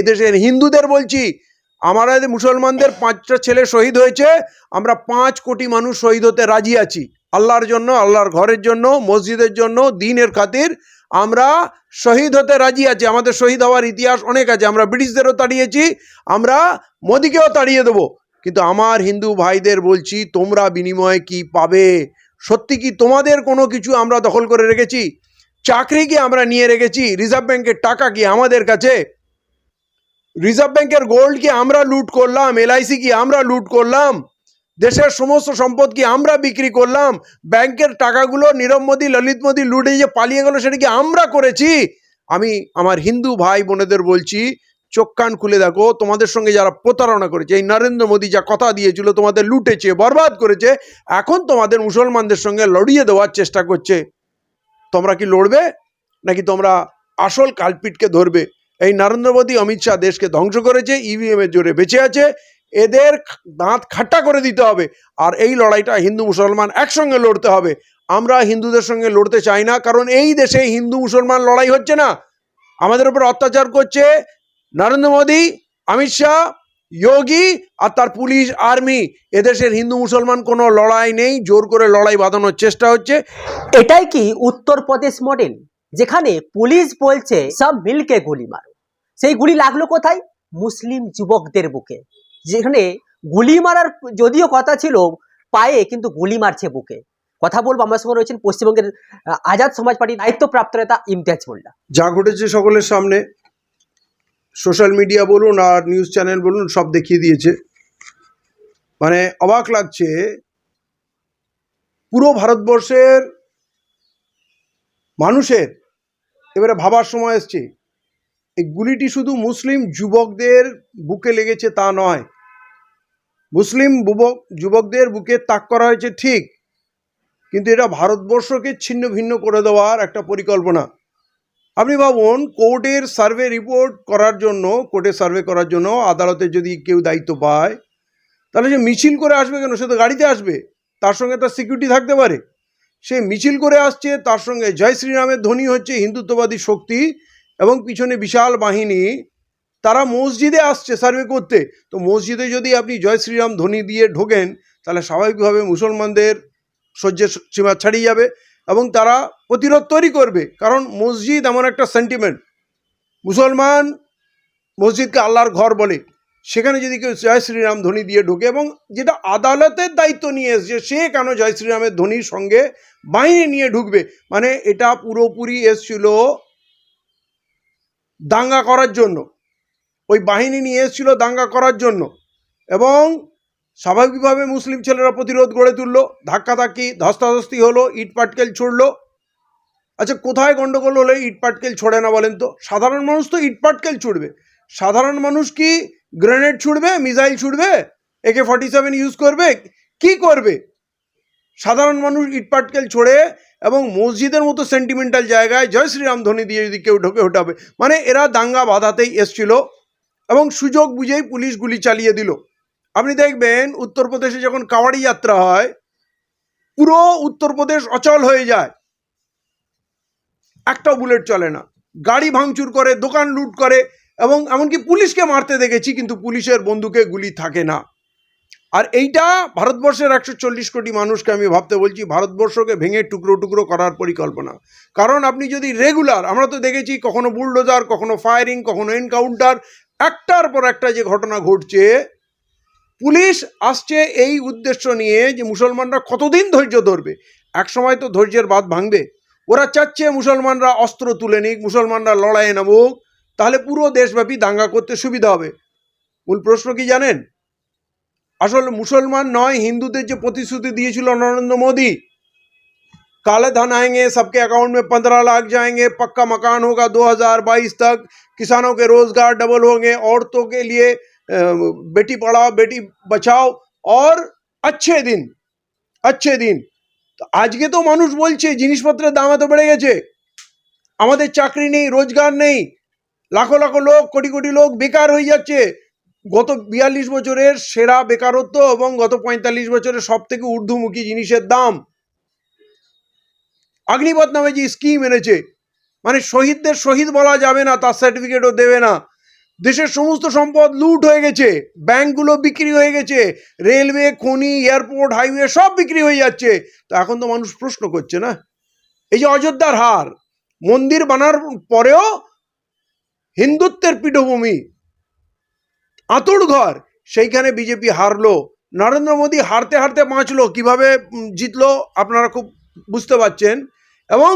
এদেশের হিন্দুদের বলছি। আমাদের মুসলমানদের পাঁচটা ছেলে শহীদ হয়েছে, আমরা পাঁচ কোটি মানুষ শহীদ হতে রাজি আছি। আল্লাহর জন্য, আল্লাহর ঘরের জন্য, মসজিদের জন্য, দিনের খাতির আমরা শহীদ হতে রাজি আছি। আমাদের শহীদ হওয়ার ইতিহাস অনেক আছে। আমরা ব্রিটিশদেরও তাড়িয়েছি, আমরা মোদিকেও তাড়িয়ে দেবো। কিন্তু আমার হিন্দু ভাইদের বলছি, তোমরা বিনিময়ে কি পাবে? সত্যি কি তোমাদের কোনো কিছু আমরা দখল করে রেখেছি? চাকরি কি আমরা নিয়ে রেখেছি? রিজার্ভ ব্যাংকের টাকা কি আমাদের কাছে? রিজার্ভ ব্যাংকের গোল্ড কি আমরা লুট করলাম? এলআইসি কি আমরা লুট করলাম? দেশের সমস্ত সম্পদ কি আমরা বিক্রি করলাম? ব্যাংকের টাকাগুলো নীরব মোদী, ললিত মোদী লুটে যে পালিয়ে গেল সেটা কি আমরা করেছি? আমি আমার হিন্দু ভাই বোনেদের বলছি, চোখ কান খুলে দেখো, তোমাদের সঙ্গে যারা প্রতারণা করেছে, এই নরেন্দ্র মোদী যা কথা দিয়েছিল, তোমাদের লুটেছে, বরবাদ করেছে, এখন তোমাদের মুসলমানদের সঙ্গে লড়িয়ে দেওয়ার চেষ্টা করছে। তোমরা কি লড়বে? নাকি তোমরা আসল কালপিটকে ধরবে? এই নরেন্দ্র মোদী, অমিত শাহ দেশকে ধ্বংস করেছে ইভিএম এর জোরে বেঁচে আছে। এদের দাঁত খাট্টা করে দিতে হবে। আর এই লড়াইটা হিন্দু মুসলমান একসঙ্গে লড়তে হবে। আমরা হিন্দুদের সঙ্গে লড়তে চাই না, কারণ এই দেশে হিন্দু মুসলমান লড়াই হচ্ছে না। আমাদের উপর অত্যাচার করছে নরেন্দ্র মোদী, অমিত শাহ, যোগী আর তার পুলিশ, আর্মি। এদেশের হিন্দু মুসলমান কোনো লড়াই নেই, জোর করে লড়াই বাঁধানোর চেষ্টা হচ্ছে। এটাই কি উত্তরপ্রদেশ মডেল যেখানে পুলিশ বলছে, সব মিলকে গুলি মারো। সেই গুলি লাগল কোথায়? মুসলিম যুবকদের বুকে। যেখানে গুলি মারার যদিও কথা ছিল, পায়ে কিন্তু গুলি মারছে বুকে। কথা বলব আমার সঙ্গে রয়েছেন পশ্চিমবঙ্গের আজাদ সমাজ পার্টির দায়িত্বপ্রাপ্ত নেতা ইমতিয়াজ মোল্লা। যা ঘটেছে সকলের সামনে, সোশ্যাল মিডিয়া বলুন আর নিউজ চ্যানেল বলুন, সব দেখিয়ে দিয়েছে। মানে অবাক লাগছে, পুরো ভারতবর্ষের মানুষের। এবারে ভাবার সময় এসছে। এই গুলিটি শুধু মুসলিম যুবকদের বুকে লেগেছে তা নয়। মুসলিম যুবক যুবকদের বুকে তাক করা হয়েছে ঠিক। কিন্তু এটা ভারতবর্ষকে ছিন্ন ভিন্ন করে দেওয়ার একটা পরিকল্পনা। আপনি ভাবুন, কোর্টের সার্ভে রিপোর্ট করার জন্য, কোর্টের সার্ভে করার জন্য আদালতে যদি কেউ দায়িত্ব পায়, তাহলে সে মিছিল করে আসবে কেন? সে তো গাড়িতে আসবে। তার সঙ্গে তার সিকিউরিটি থাকতে পারে। সে মিছিল করে আসছে, তার সঙ্গে জয় শ্রীরামের ধ্বনি হচ্ছে, হিন্দুত্ববাদী শক্তি এবং পিছনে বিশাল বাহিনী। তারা মসজিদে আসছে সার্ভে করতে। তো মসজিদে যদি আপনি জয় শ্রীরাম ধ্বনি দিয়ে ঢোকেন, তাহলে স্বাভাবিকভাবে মুসলমানদের সহ্যের সীমা ছাড়িয়ে যাবে এবং তারা প্রতিরোধ তৈরি করবে। কারণ মসজিদ এমন একটা সেন্টিমেন্ট মুসলমান মসজিদকে আল্লাহর ঘর বলে। সেখানে যদি কেউ জয় শ্রীরাম ধ্বনি দিয়ে ঢোকে এবং যেটা আদালতের দায়িত্ব নিয়ে এসছে, সে কেন জয় শ্রীরামের ধ্বনির সঙ্গে বাহিনী নিয়ে ঢুকবে? মানে এটা পুরোপুরি এসছিল দাঙ্গা করার জন্য। ওই বাহিনী নিয়ে এসছিল দাঙ্গা করার জন্য। এবং স্বাভাবিকভাবে মুসলিম ছেলেরা প্রতিরোধ গড়ে তুললো, ধাক্কাধাক্কি, ধস্তাধস্তি হলো, ইট পাটকেল ছুড়লো। আচ্ছা কোথায় গন্ডগোল হলে? ইট পাটকেল ছোড়ে না বলেন তো। সাধারণ মানুষ তো ইট পাটকেল ছুড়বে। সাধারণ মানুষ কি grenade ছুড়বে, missile ছুড়বে AK forty seven use করবে, কি করবে? সাধারণ মানুষ ইট পাটকেল ছোড়ে এবং মসজিদের মতো সেন্টিমেন্টাল জায়গায় জয় শ্রীরাম ধ্বনি দিয়ে যদি কেউ ঢোকে ওঠাবে। মানে এরা দাঙ্গা বাধাতেই এসছিল এবং সুযোগ বুঝেই পুলিশ গুলি চালিয়ে দিল। আপনি দেখবেন উত্তরপ্রদেশে যখন কাওয়াড়ি যাত্রা হয়, পুরো উত্তরপ্রদেশ অচল হয়ে যায়। একটাও বুলেট চলে না। গাড়ি ভাঙচুর করে, দোকান লুট করে এবং এমনকি পুলিশকে মারতে দেখেছি, কিন্তু পুলিশের বন্দুকে গুলি থাকে না। আর এইটা ভারতবর্ষের একশো চল্লিশ কোটি মানুষকে আমি ভাবতে বলছি, ভারতবর্ষকে ভেঙে টুকরো টুকরো করার পরিকল্পনা। কারণ আপনি যদি রেগুলার আমরা তো দেখেছি কখনো বুলডোজার কখনো ফায়ারিং কখনো এনকাউন্টার একটার পর একটা যে ঘটনা ঘটছে, পুলিশ আসছে এই উদ্দেশ্য নিয়ে যে মুসলমানরা কতদিন ধৈর্য ধরবে? এক সময় তো ধৈর্যের বাদ ভাঙবে। ওরা চাচ্ছে মুসলমানরা অস্ত্র তুলে নিক, মুসলমানরা লড়াইয়ে নামুক তাহলে পুরো দেশব্যাপী দাঙ্গা করতে সুবিধা হবে মূল প্রশ্ন কি জানেন আসলে মুসলমান নয় হিন্দুদের যে প্রতিশ্রুতি দিয়েছিল নরেন্দ্র মোদী काले धन आएंगे सबके अकाउंट में पंद्रह लाख जाएंगे पक्का मकान होगा 2022 तक किसानों के रोजगार डबल होंगे औरतों के लिए अ, बेटी पढ़ाओ बेटी बचाओ और अच्छे दिन अच्छे দিন তো আজকে তো মানুষ বলছে জিনিসপত্রের দাম এত বেড়ে গেছে আমাদের চাকরি নেই রোজগার নেই লাখো লাখো লোক, কোটি কোটি লোক বেকার হয়ে যাচ্ছে। গত বিয়াল্লিশ বছরের সেরা বেকারত্ব এবং গত পঁয়তাল্লিশ বছরের সব থেকে ঊর্ধ্বমুখী জিনিসের দাম। অগ্নিপথ নামে যে স্কিম এনেছে মানে শহীদদের শহীদ বলা যাবে না, তার সার্টিফিকেটও দেবে না। দেশের সমস্ত সম্পদ লুট হয়ে গেছে, ব্যাংকগুলো বিক্রি হয়ে গেছে, রেলওয়ে, খনি, এয়ারপোর্ট, হাইওয়ে সব বিক্রি হয়ে যাচ্ছে। তো এখন তো মানুষ প্রশ্ন করছে না। এই যে অযোধ্যার হার, মন্দির বানার পরেও হিন্দুত্বের পীঠভূমি। আঁতুড় ঘর, সেইখানে বিজেপি হারলো। নরেন্দ্র মোদী হারতে হারতে বাঁচলো, কীভাবে জিতলো আপনারা খুব বুঝতে পারছেন। এবং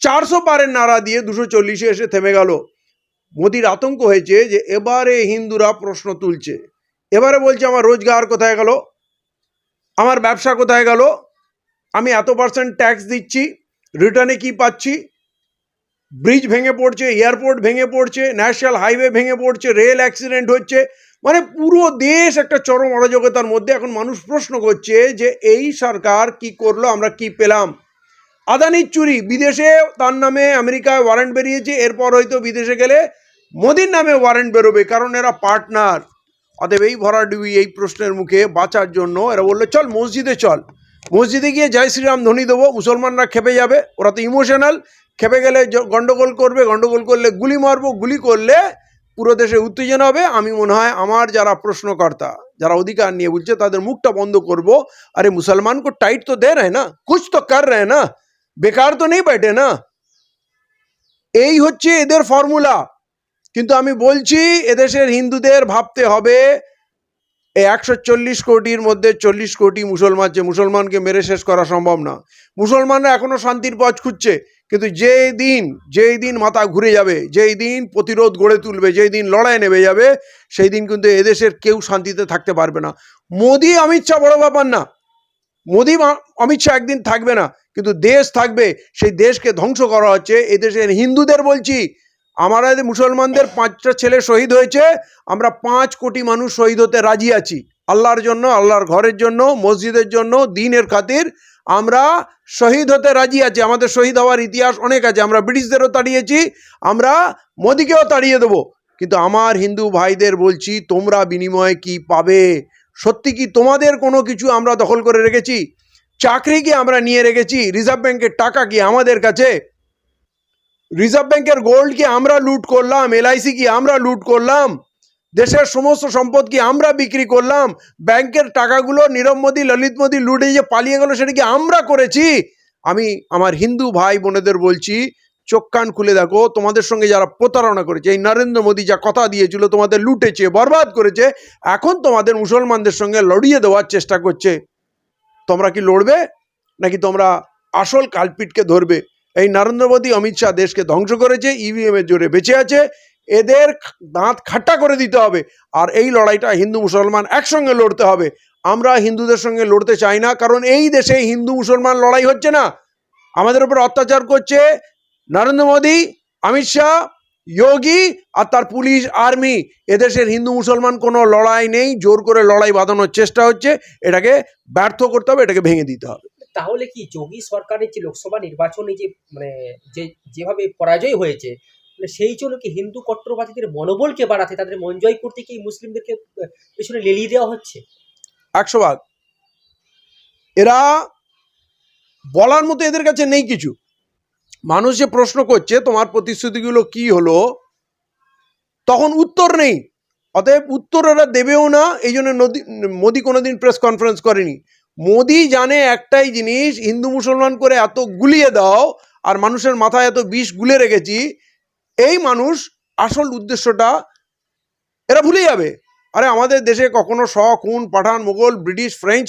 চারশো পারের নাড়া দিয়ে দুশো চল্লিশে এসে থেমে গেল। মোদির আতঙ্ক হয়েছে যে এবারে হিন্দুরা প্রশ্ন তুলছে। এবারে বলছে, আমার রোজগার কোথায় গেল? আমার ব্যবসা কোথায় গেল? আমি এত পার্সেন্ট ট্যাক্স দিচ্ছি রিটার্নে কি পাচ্ছি? ব্রিজ ভেঙে পড়ছে, এয়ারপোর্ট ভেঙে পড়ছে, ন্যাশনাল হাইওয়ে ভেঙে পড়ছে, রেল অ্যাক্সিডেন্ট হচ্ছে। মানে পুরো দেশ একটা চরম অরাজকতার মধ্যে এখন মানুষ প্রশ্ন করছে যে এই সরকার কি করল, আমরা কি পেলাম? আদানির চুরি, বিদেশে তার নামে আমেরিকায় ওয়ারেন্ট বেরিয়েছে, এরপর হয়তো বিদেশে গেলে মোদির নামে ওয়ারেন্ট বেরোবে, কারণ এরা পার্টনার অতএব এই ভরাডুবি, এই প্রশ্নের মুখে বাঁচার জন্য এরা বলল, চল মসজিদে চল। মসজিদে গিয়ে জয় শ্রীরাম ধ্বনি দেবো, মুসলমানরা খেপে যাবে, ওরা তো ইমোশনাল খেপে গেলে গণ্ডগোল করবে গণ্ডগোল করলে গুলি মারবো, গুলি করলে পুরো দেশে উত্তেজনা হবে। আমি মনে হয় আমার যারা প্রশ্নকর্তা, যারা অধিকার নিয়ে বলছে, তাদের মুখটা বন্ধ করব। আরে মুসলমান কো টাইট তো দে রে না কুছ তো কর রে না, বেকার তো নেই বেটে না। এই হচ্ছে এদের ফর্মুলা কিন্তু আমি বলছি, এদেশের হিন্দুদের ভাবতে হবে এই একশো চল্লিশ কোটির মধ্যে চল্লিশ কোটি মুসলমান, যে মুসলমানকে মেরে শেষ করা সম্ভব না। মুসলমানরা এখনও শান্তির পথ খুঁজছে, কিন্তু যেই দিন যেই দিন মাথা ঘুরে যাবে, যেই দিন প্রতিরোধ গড়ে তুলবে, যেই দিন লড়াই নেমে যাবে, সেই দিন কিন্তু এদেশের কেউ শান্তিতে থাকতে পারবে না। মোদি, অমিত শাহ বড় ব্যাপার না। মোদি, অমিত শাহ একদিন থাকবে না, কিন্তু দেশ থাকবে, সেই দেশকে ধ্বংস করা হচ্ছে, এদেশের হিন্দুদের বলছি আমারা মুসলমানদের পাঁচটা ছেলে শহীদ হয়েছে, আমরা পাঁচ কোটি মানুষ শহীদ হতে রাজি আছি। আল্লাহর জন্য, আল্লাহর ঘরের জন্য, মসজিদের জন্য, দিনের খাতির আমরা শহীদ হতে রাজি আছি। আমাদের শহীদ হওয়ার ইতিহাস অনেক আছে। আমরা ব্রিটিশদেরও তাড়িয়েছি, আমরা মোদিকেও তাড়িয়ে দেবো। কিন্তু আমার হিন্দু ভাইদের বলছি, তোমরা বিনিময়ে কি পাবে? সত্যি কি তোমাদের কোনো কিছু আমরা দখল করে রেখেছি? চাকরি কি আমরা নিয়ে রেখেছি? রিজার্ভ ব্যাংকের টাকা কি আমাদের কাছে? রিজার্ভ ব্যাংকের গোল্ড কি আমরা লুট করলাম? এলআইসি কি আমরা লুট করলাম? দেশের সমস্ত সম্পদ কি আমরা বিক্রি করলাম? ব্যাংকের টাকাগুলো নীরব মোদী, ললিত মোদী লুটে যে পালিয়ে গেল সেটা কি আমরা করেছি? আমি আমার হিন্দু ভাই বোনেদের বলছি, চোখ কান খুলে দেখো, তোমাদের সঙ্গে যারা প্রতারণা করেছে, এই নরেন্দ্র মোদী যা কথা দিয়েছিল, তোমাদের লুটেছে, বরবাদ করেছে, এখন তোমাদের মুসলমানদের সঙ্গে লড়িয়ে দেওয়ার চেষ্টা করছে। তোমরা কি লড়বে? নাকি তোমরা আসল কালপিটকে ধরবে? এই নরেন্দ্র মোদী, অমিত শাহ দেশকে ধ্বংস করেছে ইভিএম এর জোরে বেঁচে আছে। এদের দাঁত খাট্টা করে দিতে হবে। আর এই লড়াইটা হিন্দু মুসলমান একসঙ্গে লড়তে হবে। আমরা হিন্দুদের সঙ্গে লড়তে চাই না, কারণ এই দেশে হিন্দু মুসলমান লড়াই হচ্ছে না। আমাদের উপর অত্যাচার করছে নরেন্দ্র মোদী, অমিত শাহ, যোগী আর তার পুলিশ আর্মি। এদেশের হিন্দু মুসলমান কোনো লড়াই নেই। জোর করে লড়াই বাঁধানোর চেষ্টা হচ্ছে। এটাকে ব্যর্থ করতে হবে, এটাকে ভেঙে দিতে হবে। তাহলে কি যোগী সরকারের যে লোকসভা নির্বাচনে যে মানে যে, যেভাবে পরাজয় হয়েছে মানে সেই জন্য কি হিন্দু কট্টরবাদীদের মনোবলকে বাড়াতে তাদের মন জয় করতে কি মুসলিমদেরকে পেছনে লেলিয়ে দেওয়া হচ্ছে? একশো ভাগ এরা বলার মতো এদের কাছে নেই কিছু। মানুষ যে প্রশ্ন করছে, তোমার প্রতিশ্রুতিগুলো কি হলো, তখন উত্তর নেই। অতএব উত্তর ওরা দেবেও না, এই জন্য মোদি কোনোদিন প্রেস কনফারেন্স করেনি। মোদি জানে একটাই জিনিস, হিন্দু মুসলমান করে এত গুলিয়ে দাও আর মানুষের মাথায় এত বিষ গুলে রেখেছি, এই মানুষ আসল উদ্দেশ্যটা, এরা ভুলে যাবে। আরে আমাদের দেশে কখনো শ, খুন, পাঠান মোগল ব্রিটিশ, ফ্রেঞ্চ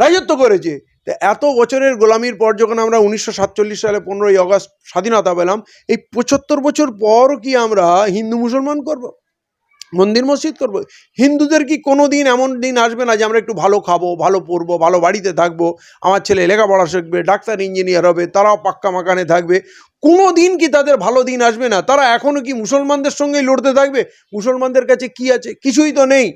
রাজত্ব করেছে। তা এত বছরের গোলামির পর যখন আমরা উনিশশো সাতচল্লিশ সালে পনেরোই আগস্ট স্বাধীনতা পেলাম, এই পঁচাত্তর বছর পর কি আমরা হিন্দু মুসলমান করব? মন্দির মসজিদ করব। হিন্দুদের কি কোনো দিন এমন দিন আসবে না যে আমরা একটু ভালো খাব ভালো পরবো ভালো বাড়িতে থাকব আমার ছেলে লেখাপড়া শিখবে ডাক্তার ইঞ্জিনিয়ার হবে তারাও পাক্কা মাকানে থাকবে। কোনো দিন কি তাদের ভালো দিন আসবে না? তারা এখনও কি মুসলমানদের সঙ্গেই লড়তে থাকবে? মুসলমানদের কাছে কি আছে? কিছুই তো নেই।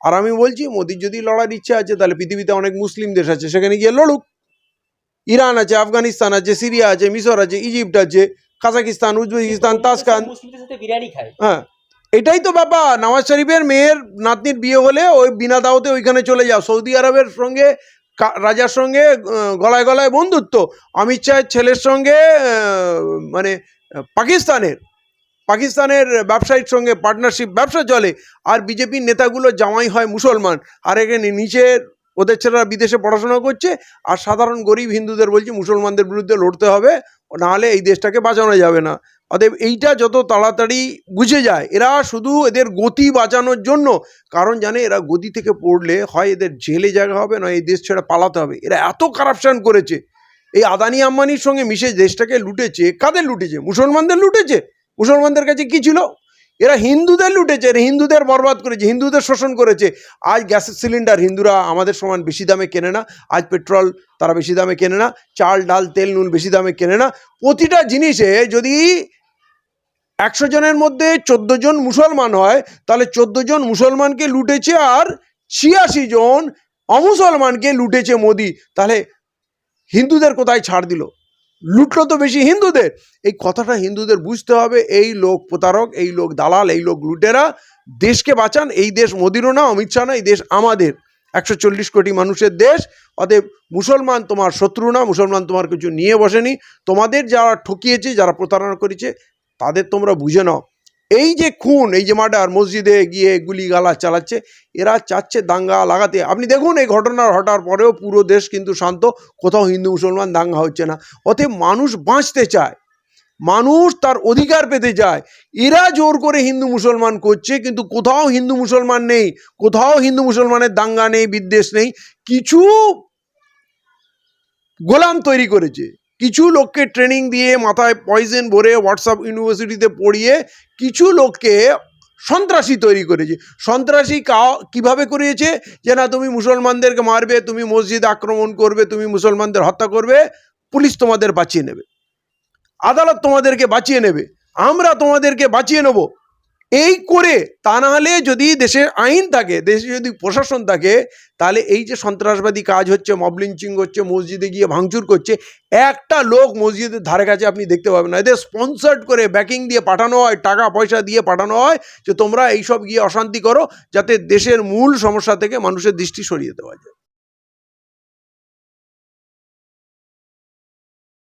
আর আমি বলছি মোদির যদি লড়ার ইচ্ছা আছে তাহলে পৃথিবীতে অনেক মুসলিম দেশ আছে সেখানে গিয়ে লড়ুক। ইরান আছে আফগানিস্তান আছে সিরিয়া আছে মিশর আছে ইজিপ্ট আছে কাজাকিস্তান উজবেকিস্তান তাসকান মুসলিমদের বিরিয়ানি খায়। হ্যাঁ। এটাই তো ব্যাপার। নওয়াজ শরীফের মেয়ের নাতনির বিয়ে হলে ওই বিনা দাওতে ওইখানে চলে যাও। সৌদি আরবের সঙ্গে রাজার সঙ্গে গলায় গলায় বন্ধুত্ব। অমিত শাহের ছেলের সঙ্গে মানে পাকিস্তানের পাকিস্তানের ব্যবসায়ীর সঙ্গে পার্টনারশিপ ব্যবসা চলে। আর বিজেপির নেতাগুলো জামাই হয় মুসলমান। আর এখানে নিচের ওদের ছেলেরা বিদেশে পড়াশোনা করছে। আর সাধারণ গরিব হিন্দুদের বলছে মুসলমানদের বিরুদ্ধে লড়তে হবে। নাহলে এই দেশটাকে বাঁচানো যাবে না। অতএব এইটা যত তাড়াতাড়ি বুঝে যায়, এরা শুধু এদের গতি বাঁচানোর জন্য, কারণ জানে এরা গতি থেকে পড়লে হয় এদের জেলে জায়গা হবে, নয় এই দেশ ছেড়ে পালাতে হবে। এরা এত কারাপশান করেছে। এই আদানি আম্বানির সঙ্গে মিশে দেশটাকে লুটেছে, কাদের লুটেছে? মুসলমানদের লুটেছে? মুসলমানদের কাছে কি ছিল? এরা হিন্দুদের লুটেছে হিন্দুদের বরবাদ করেছে, হিন্দুদের শোষণ করেছে। আজ গ্যাসের সিলিন্ডার হিন্দুরা আমাদের সমান বেশি দামে কেনে না, আজ পেট্রোল তারা বেশি দামে কেনে না, চাল, ডাল, তেল, নুন বেশি দামে কেনে না। প্রতিটা জিনিসে যদি একশো জনের মধ্যে চোদ্দ জন মুসলমান হয়, তাহলে চোদ্দ জন মুসলমানকে লুটেছে আর ছিয়াশি জন অমুসলমানকে লুটেছে মোদি। তাহলে হিন্দুদের কোথায় ছাড় দিল? লুটলো তো বেশি হিন্দুদের। এই কথাটা হিন্দুদের বুঝতে হবে, এই লোক প্রতারক, এই লোক দালাল, এই লোক লুটেরা। দেশকে বাঁচান, এই দেশ মোদিরও না, অমিত শাহ না, এই দেশ আমাদের। একশো চল্লিশ কোটি মানুষের দেশ, অতএব মুসলমান তোমার শত্রু না, মুসলমান তোমার কিছু নিয়ে বসেনি। তোমাদের যারা ঠকিয়েছে, যারা প্রতারণা করেছে, তাদের তোমরা বুঝে নাও। এই যে খুন, এই যে মার্ডার, মসজিদে গিয়ে গুলি গালা চালাচ্ছে, এরা চাচ্ছে দাঙ্গা লাগাতে। আপনি দেখুন এই ঘটনার ঘটার পরেও পুরো দেশ কিন্তু শান্ত, কোথাও হিন্দু, মুসলমান দাঙ্গা হচ্ছে না। অতএব মানুষ বাঁচতে চায়, মানুষ তার অধিকার পেতে চায়। এরা জোর করে হিন্দু, মুসলমান করছে, কিন্তু কোথাও হিন্দু, মুসলমান নেই, কোথাও হিন্দু, মুসলমানের দাঙ্গা নেই, বিদ্বেষ নেই, কিছু গোলাম তৈরি করেছে। কিছু লোককে ট্রেনিং দিয়ে মাথায় পয়জেন ভরে হোয়াটসঅ্যাপ ইউনিভার্সিটিতে পড়িয়ে কিছু লোককে সন্ত্রাসী তৈরি করেছে। সন্ত্রাসী কা- কীভাবে করিয়েছে যে না, তুমি মুসলমানদেরকে মারবে, তুমি মসজিদ আক্রমণ করবে, তুমি মুসলমানদের হত্যা করবে, পুলিশ তোমাদের বাঁচিয়ে নেবে। আদালত তোমাদেরকে বাঁচিয়ে নেবে। আমরা তোমাদেরকে বাঁচিয়ে নেব। এই করে তা না হলে যদি দেশের আইন থাকে, দেশে যদি প্রশাসন থাকে, তাহলে এই যে সন্ত্রাসবাদী কাজ হচ্ছে মব লিঞ্চিং হচ্ছে, মসজিদে গিয়ে ভাঙচুর করছে, একটা লোক মসজিদের ধারে কাছে আপনি দেখতে পাবেন না। এদের স্পন্সার্ড করে ব্যাকিং দিয়ে পাঠানো হয়, টাকা পয়সা দিয়ে পাঠানো হয় যে তোমরা এইসব গিয়ে অশান্তি করো, যাতে দেশের মূল সমস্যা থেকে মানুষের দৃষ্টি সরিয়ে দেওয়া যায়।